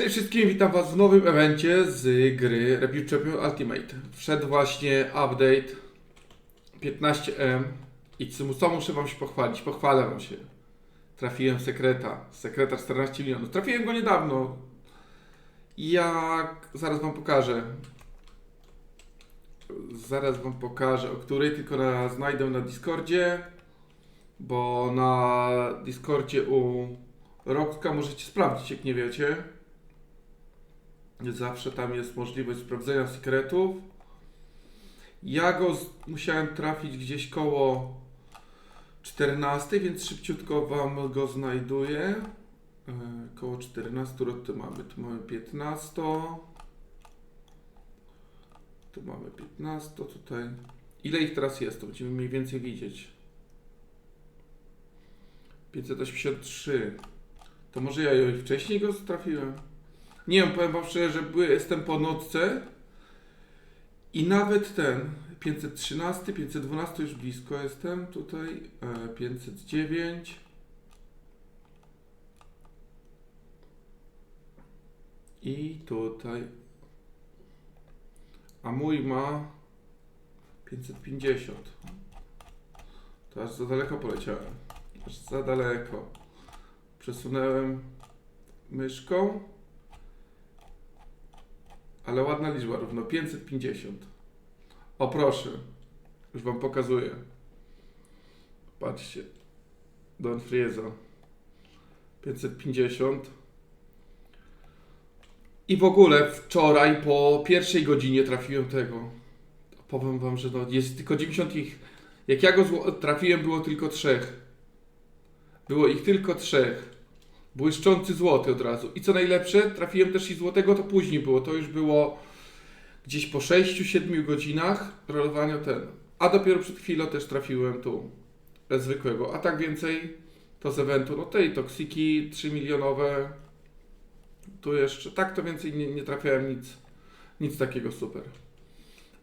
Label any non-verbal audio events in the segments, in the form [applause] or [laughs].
Cześć wszystkim, witam was w nowym evencie z gry Rebuild Champion Ultimate. Wszedł właśnie update 15M i co muszę wam się pochwalić? Pochwalę wam się. Trafiłem sekreta, sekreta 14 milionów. Trafiłem go niedawno. Jak zaraz wam pokażę. Zaraz wam pokażę, o której tylko na, znajdę na Discordzie, bo na Discordzie u Roxka możecie sprawdzić, jak nie wiecie. Zawsze tam jest możliwość sprawdzenia sekretów. Ja go musiałem trafić gdzieś koło 14, więc szybciutko Wam go znajduję. E, koło 14 rok tu mamy, tu mamy 15. Tu mamy 15, tutaj. Ile ich teraz jest? To będziemy mniej więcej widzieć. 583. To może ja ich wcześniej go trafiłem? Nie wiem, powiem wam szczerze, że jestem po nocce i nawet ten 513, 512 już blisko jestem tutaj, e, 509 i tutaj. A mój ma 550 to aż za daleko poleciałem. Aż za daleko. Przesunąłem myszką ale ładna liczba, równo 550. O proszę, już wam pokazuję. Patrzcie. Don Frieza. 550. I w ogóle wczoraj po pierwszej godzinie trafiłem tego. Powiem wam, że no, jest tylko 90 ich. Jak ja go trafiłem, było tylko trzech. Było ich tylko trzech. Błyszczący złoty od razu. I co najlepsze, trafiłem też i złotego, to później było. To już było gdzieś po 6-7 godzinach rolowania ten. A dopiero przed chwilą też trafiłem tu zwykłego. A tak więcej to z eventu, no tej toksiki 3 milionowe. Tu jeszcze, tak to więcej nie, nie trafiałem nic, nic takiego super.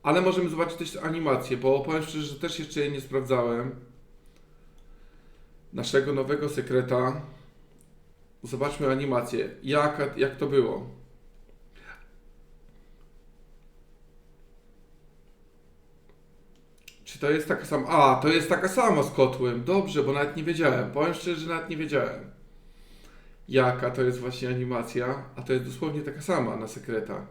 Ale możemy zobaczyć też animację, bo powiem szczerze, że też jeszcze jej nie sprawdzałem. Naszego nowego sekreta. Zobaczmy animację. Jak, jak to było? Czy to jest taka sama? A, to jest taka sama z kotłem. Dobrze, bo nawet nie wiedziałem. Powiem szczerze, że nawet nie wiedziałem. Jaka to jest właśnie animacja, a to jest dosłownie taka sama na sekreta.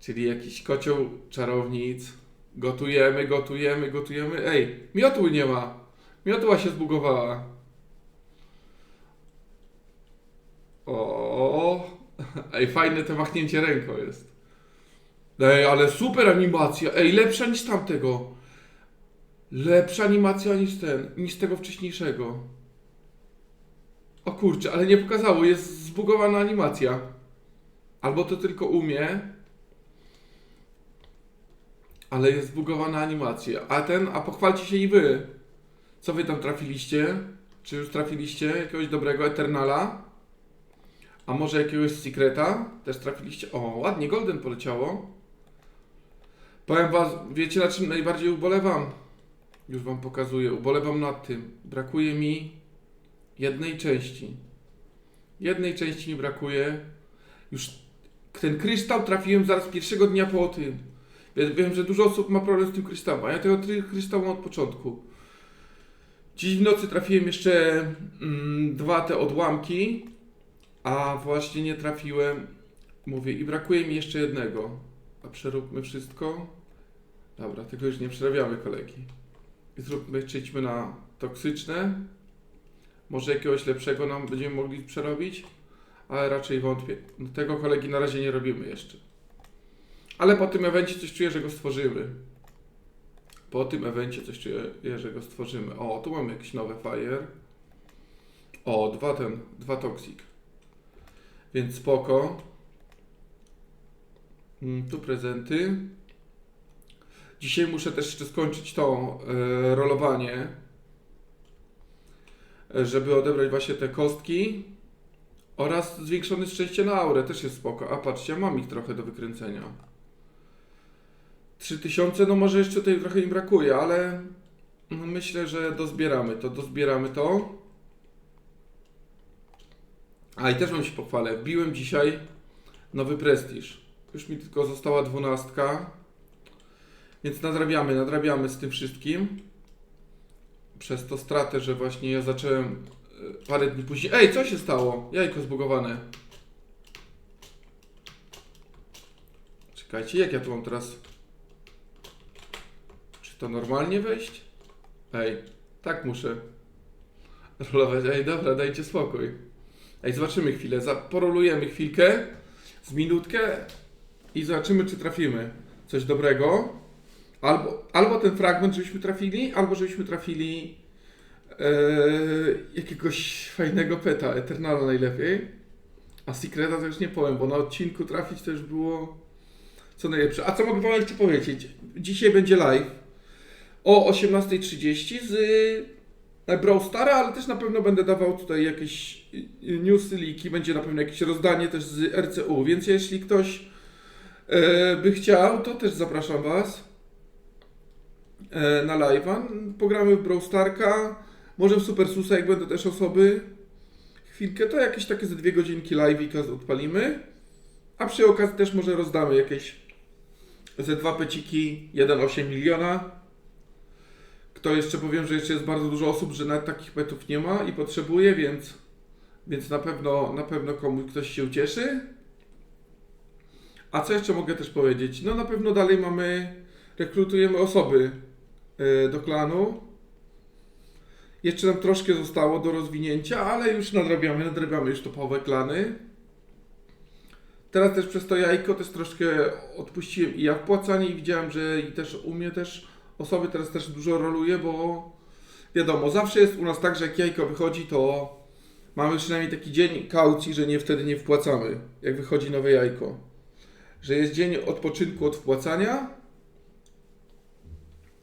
Czyli jakiś kocioł czarownic. Gotujemy, gotujemy, gotujemy. Ej, miotły nie ma. Miotła się zbugowała. O, ej, fajne to machnięcie ręką jest. Ej, ale super animacja. Ej, lepsza niż tamtego. Lepsza animacja niż ten, niż tego wcześniejszego. O kurczę, ale nie pokazało, jest zbugowana animacja. Albo to tylko umie. Ale jest zbugowana animacja. A ten, a pochwalcie się i wy. Co wy tam trafiliście? Czy już trafiliście jakiegoś dobrego Eternala? A może jakiegoś Secreta? Też trafiliście? O, ładnie, Golden poleciało. Powiem was, wiecie na czym najbardziej ubolewam? Już wam pokazuję. Ubolewam nad tym. Brakuje mi jednej części. Jednej części mi brakuje. Już ten kryształ trafiłem zaraz pierwszego dnia po tym. Wiem, że dużo osób ma problem z tym kryształem, a ja tego kryształu mam od początku. Dziś w nocy trafiłem jeszcze mm, dwa te odłamki, a właśnie nie trafiłem. Mówię, i brakuje mi jeszcze jednego. A przeróbmy wszystko. Dobra, tego już nie przerabiamy kolegi. I zróbmy, przejdźmy na toksyczne. Może jakiegoś lepszego nam będziemy mogli przerobić, ale raczej wątpię. No, tego kolegi na razie nie robimy jeszcze. Ale po tym evencie coś czuję, że go stworzymy. Po tym evencie coś czuję, że go stworzymy. O, tu mamy jakieś nowe fire. O, dwa ten, dwa toxic. Więc spoko. Mm, Tu prezenty. Dzisiaj muszę też jeszcze skończyć to e, rolowanie, e, żeby odebrać właśnie te kostki oraz zwiększone szczęście na aurę też jest spoko. A patrzcie, mam ich trochę do wykręcenia. 3000, no może jeszcze tutaj trochę im brakuje, ale myślę, że dozbieramy to, dozbieramy to. A i też wam się pochwalę. Wbiłem dzisiaj nowy prestiż. Już mi tylko została dwunastka. Więc nadrabiamy, nadrabiamy z tym wszystkim. Przez to stratę, że właśnie ja zacząłem e, parę dni później. Ej, co się stało? Jajko zbugowane. Czekajcie, jak ja tu mam teraz. Czy to normalnie wejść? Ej, tak muszę. Rolować. Ej, dobra, dajcie spokój. Ej, zobaczymy chwilę. Porolujemy chwilkę, z minutkę i zobaczymy, czy trafimy coś dobrego. Albo, albo ten fragment, żebyśmy trafili, albo żebyśmy trafili e, jakiegoś fajnego peta, Eternala najlepiej. A Secreta to już nie powiem, bo na odcinku trafić już było co najlepsze. A co mogę wam jeszcze powiedzieć? Dzisiaj będzie live o 18.30 z Brawl Stara, ale też na pewno będę dawał tutaj jakieś newsy, liki, będzie na pewno jakieś rozdanie też z RCU, więc jeśli ktoś e, by chciał, to też zapraszam Was e, na live'a. Pogramy w Brawl Starka, może w Super Susa, jak będą też osoby. Chwilkę, to jakieś takie ze dwie godzinki live'ika odpalimy. A przy okazji też może rozdamy jakieś ze dwa peciki 1,8 miliona. Kto jeszcze powiem, że jeszcze jest bardzo dużo osób, że nawet takich petów nie ma i potrzebuje, więc, więc na pewno na pewno komuś ktoś się ucieszy. A co jeszcze mogę też powiedzieć? No na pewno dalej mamy, rekrutujemy osoby e, do klanu. Jeszcze nam troszkę zostało do rozwinięcia, ale już nadrabiamy, nadrabiamy już topowe klany. Teraz też przez to jajko też troszkę odpuściłem i ja w płacanie i widziałem, że i też u mnie też osoby teraz też dużo roluje, bo wiadomo, zawsze jest u nas tak, że jak jajko wychodzi, to mamy przynajmniej taki dzień kaucji, że nie wtedy nie wpłacamy, jak wychodzi nowe jajko. Że jest dzień odpoczynku od wpłacania,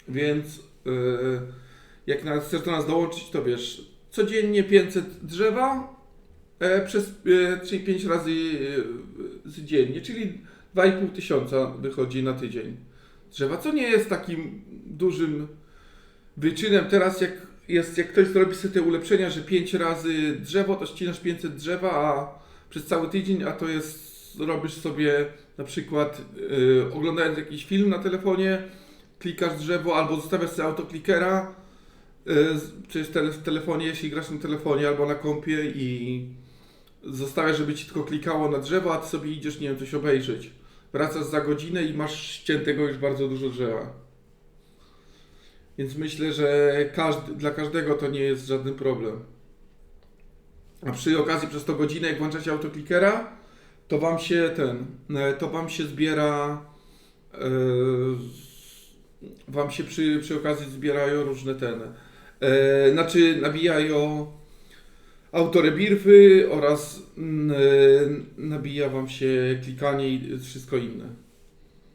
więc yy, jak nas, chcesz do nas dołączyć, to wiesz, codziennie 500 drzewa, e, przez, e, czyli 5 razy e, dziennie, czyli 2,5 tysiąca wychodzi na tydzień drzewa, co nie jest takim dużym wyczynem. Teraz jak jest, jak ktoś zrobi sobie te ulepszenia, że 5 razy drzewo, to ścinasz 500 drzewa, a przez cały tydzień, a to jest, robisz sobie na przykład yy, oglądając jakiś film na telefonie, klikasz drzewo albo zostawiasz sobie autoklikera, czy jest tele, w telefonie, jeśli grasz na telefonie albo na kompie i zostawiasz, żeby ci tylko klikało na drzewo, a ty sobie idziesz, nie wiem, coś obejrzeć. Wracasz za godzinę i masz ściętego już bardzo dużo drzewa. Więc myślę, że każdy, dla każdego to nie jest żaden problem. A przy okazji przez to godzinę, jak włączacie autoklikera, to wam się ten, e, to wam się zbiera, yy, wam się przy, przy okazji zbierają różne ten, yy, znaczy nabijają autorebirfy oraz yy, nabija wam się klikanie i wszystko inne.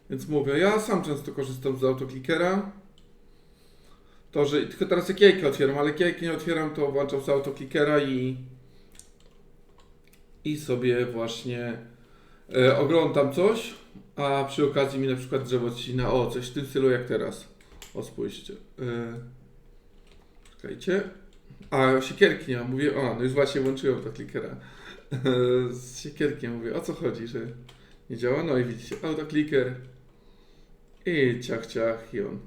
Więc mówię, ja sam często korzystam z autoklikera. To, że tylko teraz jak otwieram, ale jak nie otwieram, to włączam z autoklikera i i sobie właśnie e, oglądam coś, a przy okazji mi na przykład drzewo ścina, o coś w tym stylu jak teraz. O spójrzcie. E, czekajcie. A siekierki mam, mówię, o, no już właśnie włączyłem autoklikera. E, [laughs] z siekierkiem mówię, o co chodzi, że nie działa? No i widzicie, autokliker i ciach ciach i on.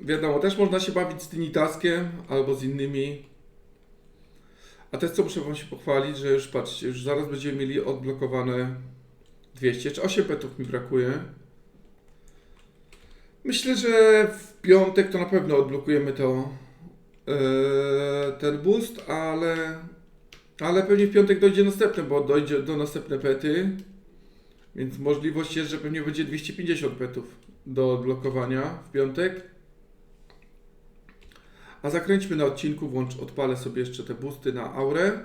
Wiadomo, też można się bawić z Tinitaskiem albo z innymi. A też co muszę Wam się pochwalić, że już patrzcie, już zaraz będziemy mieli odblokowane 200, czy 8 petów mi brakuje. Myślę, że w piątek to na pewno odblokujemy to ten boost, ale ale pewnie w piątek dojdzie następne, bo dojdzie do następne pety. Więc możliwość jest, że pewnie będzie 250 petów do odblokowania w piątek. A zakręćmy na odcinku, włącz, odpalę sobie jeszcze te boosty na aurę.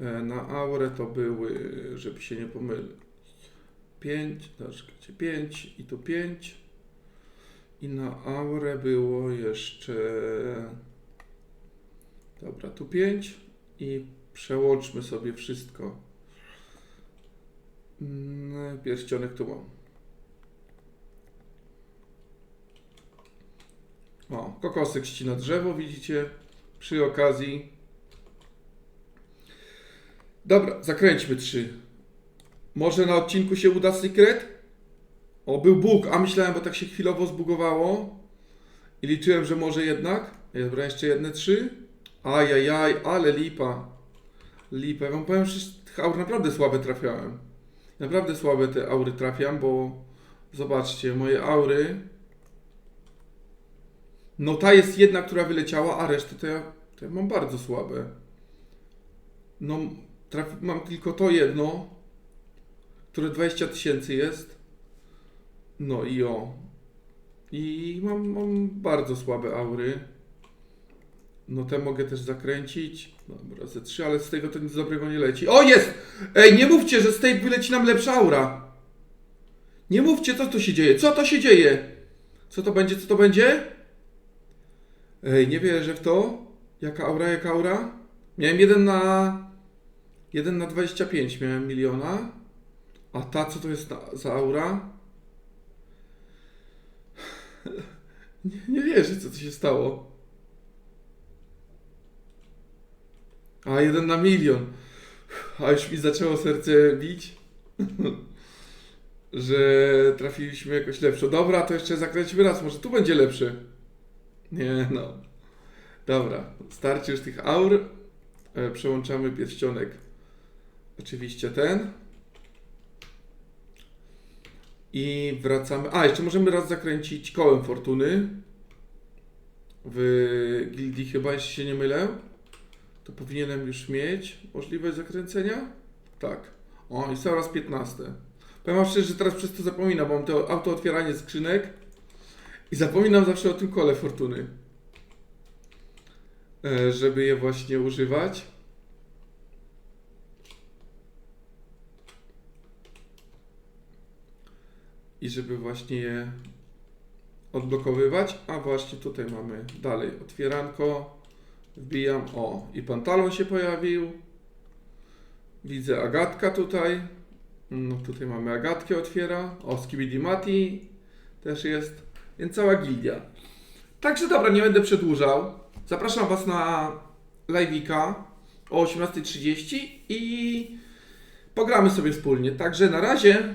E, Na aurę to były, żeby się nie pomylić, 5, czekajcie, 5 i tu 5. I na aurę było jeszcze, dobra, tu 5 i przełączmy sobie wszystko. Mm, Pierścionek tu mam. O, kokosek ścina drzewo, widzicie? Przy okazji. Dobra, zakręćmy trzy. Może na odcinku się uda secret? O, był bóg, a myślałem, bo tak się chwilowo zbugowało. I liczyłem, że może jednak. Dobra, jeszcze jedne trzy. Ajajaj, ale lipa. Lipa. Ja wam powiem, że tych aur naprawdę słabe trafiałem. Naprawdę słabe te aury trafiam, bo zobaczcie, moje aury. No ta jest jedna, która wyleciała, a resztę to ja, to ja mam bardzo słabe. No, traf, mam tylko to jedno, które 20 tysięcy jest. No i o. I mam, mam bardzo słabe aury. No te mogę też zakręcić. Dobra, ze trzy, ale z tego to nic dobrego nie leci. O, jest! Ej, nie mówcie, że z tej wyleci nam lepsza aura. Nie mówcie, co tu się dzieje. Co to się dzieje? Co to będzie, co to będzie? Ej, nie wierzę w to. Jaka aura, jaka aura? Miałem jeden na... Jeden na 25 miałem miliona. A ta, co to jest za aura? Nie, nie wierzę, co tu się stało. A, jeden na milion. A już mi zaczęło serce bić, [laughs] że trafiliśmy jakoś lepsze. Dobra, to jeszcze zakręcimy raz, może tu będzie lepszy. Nie, no. Dobra, starczy już tych aur. E, przełączamy pierścionek. Oczywiście ten. I wracamy. A, jeszcze możemy raz zakręcić kołem fortuny. W gildii chyba, jeśli się nie mylę. To powinienem już mieć możliwość zakręcenia? Tak. O, i coraz 15. Powiem wam szczerze, że teraz przez to zapominam, bo mam to auto otwieranie skrzynek i zapominam zawsze o tym kole fortuny. E, Żeby je właśnie używać. I żeby właśnie je odblokowywać. A właśnie tutaj mamy dalej otwieranko. Wbijam. O, i pantalon się pojawił. Widzę Agatka tutaj. No tutaj mamy Agatkę otwiera. O, Skibidi Mati też jest. Więc cała gildia. Także dobra, nie będę przedłużał. Zapraszam Was na live'ika o 18.30 i pogramy sobie wspólnie. Także na razie.